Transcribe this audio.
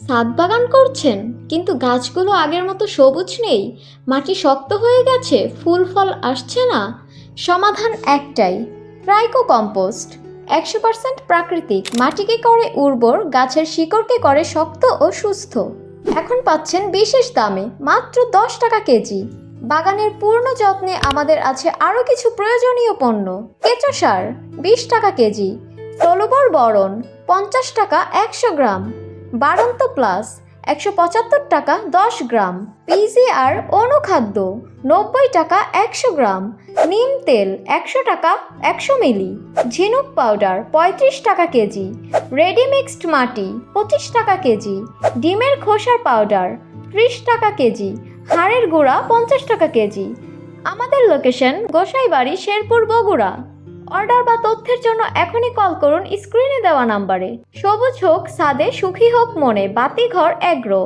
ছাদ বাগান করছেন, কিন্তু গাছগুলো আগের মতো সবুজ নেই। মাটি শক্ত হয়ে গেছে, ফুল ফল আসছে না। সমাধান একটাই ট্রাইকো কম্পোস্ট একশো পার্সেন্ট প্রাকৃতিক, মাটিকে করে উর্বর, গাছের শিকড়কে করে শক্ত ও সুস্থ। এখন পাচ্ছেন বিশেষ দামে, মাত্র দশ টাকা কেজি। বাগানের পূর্ণ যত্নে আমাদের আছে আরও কিছু প্রয়োজনীয় পণ্য। কেঁচো সার, বিশ টাকা কেজি। ষোলোবর বরণ, পঞ্চাশ টাকা একশো গ্রাম। বারন্ত প্লাস একশো পঁচাত্তর টাকা দশ গ্রাম। পিজিআর অনুখাদ্য নব্বই টাকা একশো গ্রাম। নিম তেল একশো টাকা একশো মিলি। ঝিনুক পাউডার পঁয়ত্রিশ টাকা কেজি। রেডি মিক্সড মাটি পঁচিশ টাকা কেজি। ডিমের খোসার পাউডার ত্রিশ টাকা কেজি। হাড়ের গুঁড়া পঞ্চাশ টাকা কেজি। আমাদের লোকেশন গোসাইবাড়ি শেরপুর বগুড়া। অর্ডার বা তথ্যের জন্য এখনই কল করুন স্ক্রিনে দেওয়া নাম্বারে। সবুজ হোক, সাদে, সুখী হোক, মনে বাতিঘর এগ্রো।